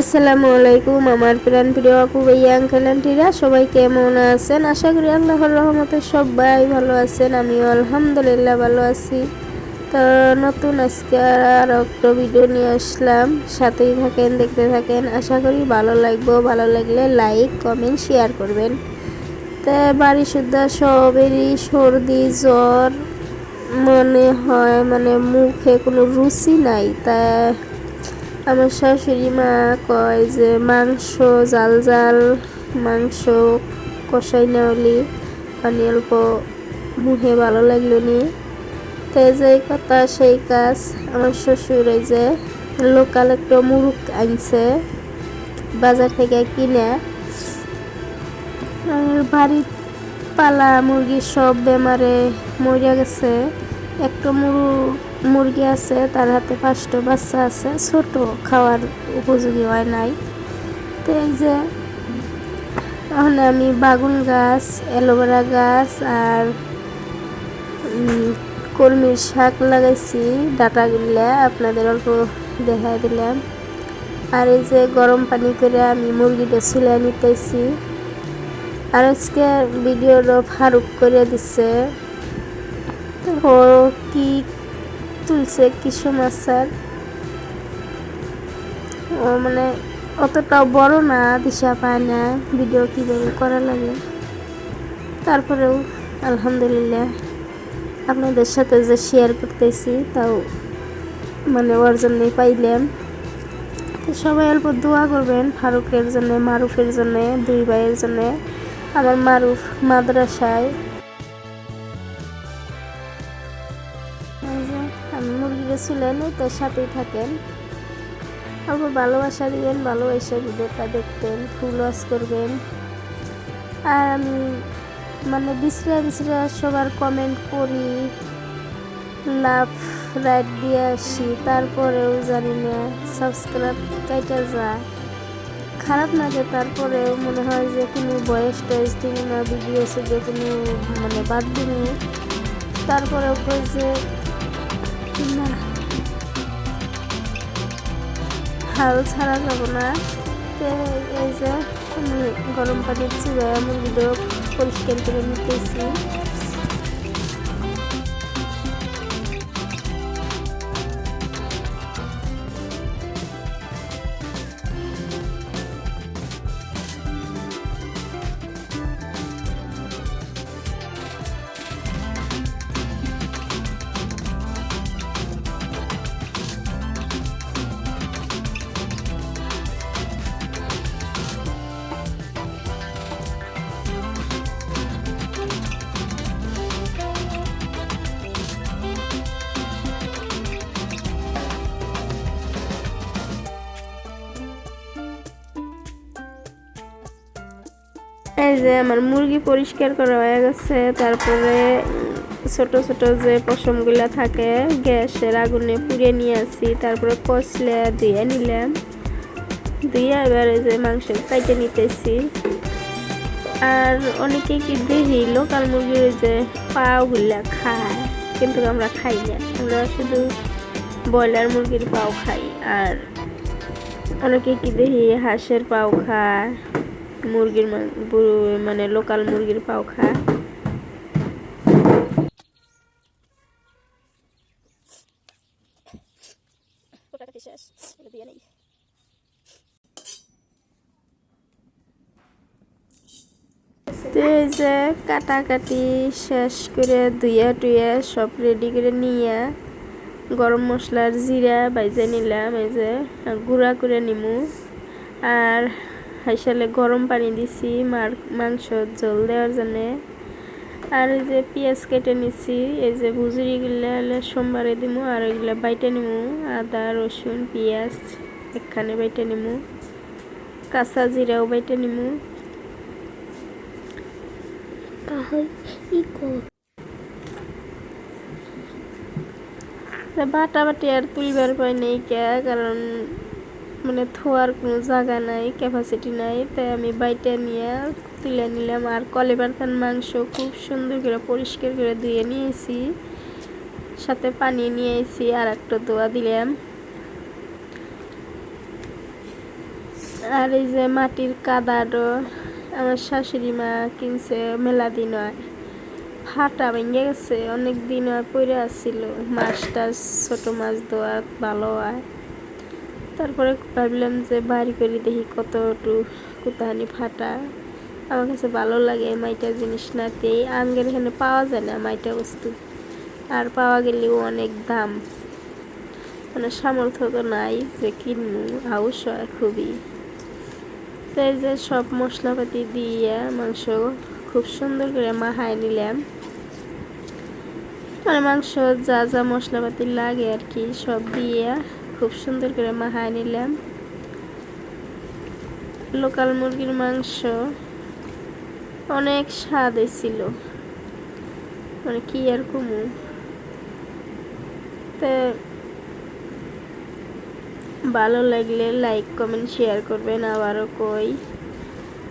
আসসালামু আলাইকুম, আমার প্রাণ প্রিয় আপু ভাইয়া আঙ্কেল আন্টিরা সবাই কেমন আছেন? আশা করি আল্লাহর রহমতে সবাই ভালো আছেন, আমিও আলহামদুলিল্লাহ ভালো আছি। তো নতুন আজকে আর একটা ভিডিও নিয়ে আসলাম, সাথেই থাকেন, দেখতে থাকেন। আশা করি ভালো লাগবো, ভালো লাগলে লাইক কমেন্ট শেয়ার করবেন। তা বাড়ি সুদ্ধা সবেরই সর্দি, জ্বর, মনে হয় মানে মুখে কোনো রুচি নাই, তা আমার শাশুড়ি মা কয় যে মাংস, জাল জাল, মাংস, কষাই নেওয়ালি পানি অল্প মুখে ভালো লাগল নি। তো যে কথা, সেই কাজ আমার শ্বশুর এই যে লোকাল একটা মুরুগ আনছে, বাজার থেকে কিনে। আর বাড়ির পালা মুরগি সব বেমারে মরিয়া গেছে। একটা মুরু মুরগি আছে, তার হাতে পাঁচটা বাচ্চা আছে, ছোট খাওয়ার উপযোগী হয় নাই। তো এই যে, এখন আমি বাগুন গাছ, অ্যালোভেরা গাছ আর কলমির শাক লাগাইছি ডাটাগুলা আপনাদের অল্প দেখাই দিলাম। আর এই যে গরম পানি করে আমি মুরগিটা চুলাই নিতেছি। আর আজকে ভিডিওটা ফারুক করে দিছে। ও কি তুলছে কিছু মাছার। ও মানে অতটাও বড় না, দিশা পায় না ভিডিও কীভাবে করা লাগে। তারপরেও আলহামদুলিল্লাহ আপনাদের সাথে যে শেয়ার করতেছি, তাও মানে ওর জন্যই পাইলাম। তো সবাই অল্প দোয়া করবেন, ফারুকের জন্য, মারুফের জন্য, দুই ভাইয়ের জন্য। আমার মারুফ মাদ্রাসায় ছিলেন তার সাথেই থাকেন। অল্প ভালোবাসা দিবেন, ভালোবাসা ভিডিওটা দেখতেন ফুল ওয়াশ করবেন। আর আমি মানে বিছরা বিছরা সবার কমেন্ট করি, লাভ, রাইট দিয়ে আসি, তারপরেও জানি না সাবস্ক্রাইব কাইটা যায় খারাপ যে তারপরেও মনে হয় যে কোনো বয়স টয়েস দিব না ভিডিও যে কোনো মানে বাদ দিনি তারপরেও কই যে হাল ছাড়া যাব না। এই যে আমি গরম পানির চুড়ায় মুরগিগুলো পরিষ্কার করে নিতেছি। এই যে আমার মুরগি পরিষ্কার করা হয়ে গেছে, তারপরে ছোট ছোট যে পশমগুলা থাকে, গ্যাসের আগুনে পুড়িয়ে নিয়ে আসি, তারপরে কষলে দিয়ে নিলাম। দিয়ে এবার এই যে মাংস কাইটে নিতেছি। আর অনেকে কি দেখি, লোকাল মুরগির ওই যে পাওগুলা খায়, কিন্তু আমরা খাই না। আমরা শুধু ব্রয়লার মুরগির পাও খাই, আর অনেকে কি দেখি হাঁসের পাও খায়। মুরগির মানে লোকাল মুরগির পাও খায়। তো এই যে কাটাকাটি শেষ করে ধুইয়া টুইয়া সব রেডি করে নিয়ে গরম মশলার জিরা বাইজে নিলাম এই যে গুঁড়া করে নিমু। আর হাইসালে গরম পানি দিছি মার মাংস জল দেওয়ার জন্যে। আর এই যে পেঁয়াজ কেটে নিছি এই যে ভুজুরিগুলা হলে সোমবারে দিমু আর ওইগুলা বাইটে নিমু। আদা রসুন পেঁয়াজ একখানে বাইটে নিমু। কাঁচা জিরাও বাইটে নিমু। বাটা বাটি আর তুলবার পাই নেই কে কারণ মানে থোয়ার কোনো জায়গা নাই ক্যাপাসিটি নাই, তাই আমি বাইটা নিয়ে তুলে নিলাম। আর কলে বার্তান মাংস খুব সুন্দর করে পরিষ্কার করে ধুয়ে নিয়েছি, সাথে পানি নিয়ে এসেছি আর একটা দোয়া দিলাম। আর এই যে মাটির কাদারও আমার শাশুড়ি মা কিনছে মেলা দিন হয়। ফাটা ভেঙে গেছে, অনেক দিন হয় পড়ে আসছিল মাছ টাছ ছোটো মাছ দেওয়া ভালো হয়। তারপরে ভাবলাম যে বাড়ি করে দেখি কতটু কোথাহানি ফাটা। আমার কাছে ভালো লাগে মাইটা জিনিস না নাতে আঙ্গের এখানে পাওয়া যায় না মাইটা বস্তু। আর পাওয়া গেলেও অনেক দাম। মানে সামর্থ্য তো নাই যে কিনবো, হাউস হয় খুবই। তো এই যে সব মশলাপাতি দিয়ে মাংস খুব সুন্দর করে মাহায় নিলাম। মানে মাংস যা যা মশলাপাতি লাগে আর কি সব দিয়ে খুব সুন্দর করে মাহায় নিলাম। লোকাল মুরগির মাংস অনেক স্বাদ ছিল। মানে কি আর কমু? তো ভালো লাগলে লাইক, কমেন্ট, শেয়ার করবেন, আবারও কই।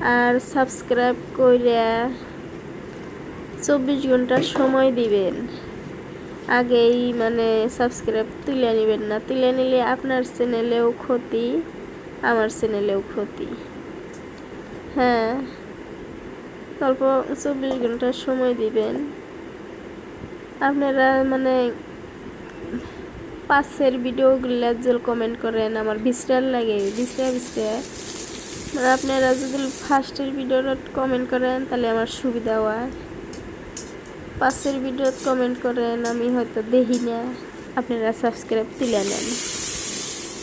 আর সাবস্ক্রাইব করে চব্বিশ ঘণ্টা সময় দিবেন। আগেই মানে সাবস্ক্রাইব তুলে নেবেন না। তুলে নিলে আপনার চ্যানেলেও ক্ষতি, আমার চ্যানেলেও ক্ষতি। হ্যাঁ। অল্প চব্বিশ ঘণ্টা সময় দিবেন। আপনারা মানে পাশের ভিডিওগুলো যে কমেন্ট করেন, আমার বিশ্রাল লাগে বিশ্রা বিশ্রা মানে আপনারা যদি ফার্স্টের ভিডিওটা কমেন্ট করেন, তাহলে আমার সুবিধা হয়। পাশের ভিডিও কমেন্ট করেন, আমি হয়তো দেখি না। আপনারা সাবস্ক্রাইব তুলে নেন।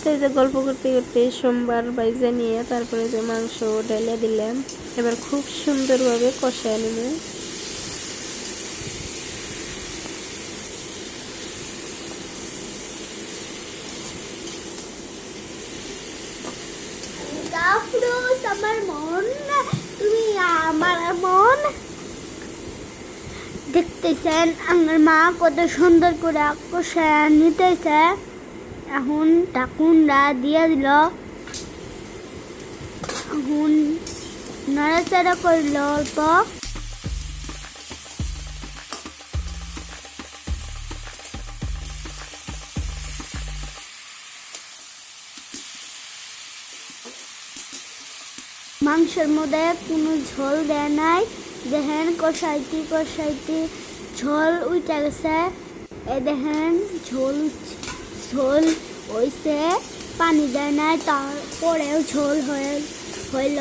তো এই যে গল্প করতে করতে সোমবার বাইজে নিয়ে তারপরে যে মাংস ডাইলে দিলাম, এবার খুব সুন্দরভাবে কষায় নেবে। আমার মন, তুমি আমার মন। দেখতেছেন, আমার মা কত সুন্দর করে আকর্ষণ নিতেছে। এখন ঢাকুনটা দিয়ে দিল। এখন নাড়াচাড়া করল অল্প। মাংসের মধ্যে কোনো ঝোল দেয় নাই। দেখেন কষাইতে কষাইতে ঝোল উঠে গেছে। এ দেখেন ঝোল ঝোল হয়েছে পানি দেয় নাই, তারপরেও ঝোল হয়ে, হইল।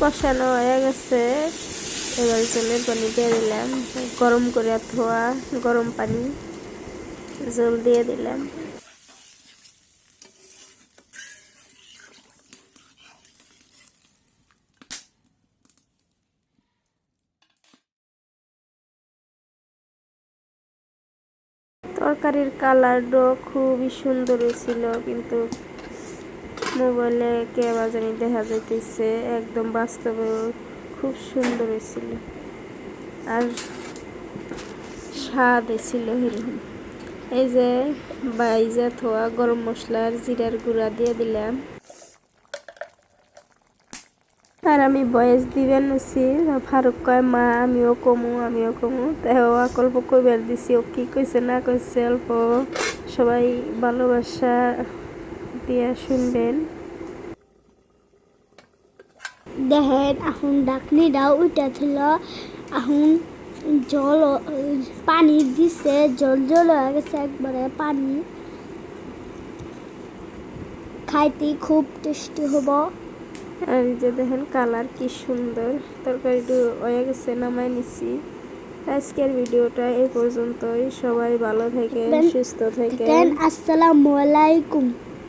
কষানো হয়ে গেছে। এবার জলের পানি দিয়ে দিলাম। গরম করে ধোয়া, গরম পানি, জল দিয়ে দিলাম। তরকারির কালারও খুবই সুন্দর ছিল, কিন্তু মোবাইলে কেবা জানি দেখা যাইতেছে, একদম বাস্তবে খুব সুন্দর হয়েছিল আর স্বাদ ছিল এরকম। এই যে বাইজা থোয়া গরম মশলার জিরার গুঁড়া দিয়ে দিলাম। আর আমি বয়স দিবেন হচ্ছি ফারুক কয়, মা, আমিও কমু আমিও কমু। তাই অল্প কইবার দিছি, ও কি কইছে না কইছে অল্প সবাই ভালোবাসা দিয়ে শুনবেন। দেখেন এখন ডাকনিটা উঠেছিল এখন জল পানি দিছে জল জল হয়ে গেছে একবারে পানি। খাইতে খুব টেস্টি হব। আর যে দেখেন কালার কি সুন্দর। তরকারিটা হয়ে গেছে নামাই নিছি। আজকের ভিডিওটা এই পর্যন্তই। সবাই ভালো থাকেন সুস্থ থাকেন। আসসালামু আলাইকুম।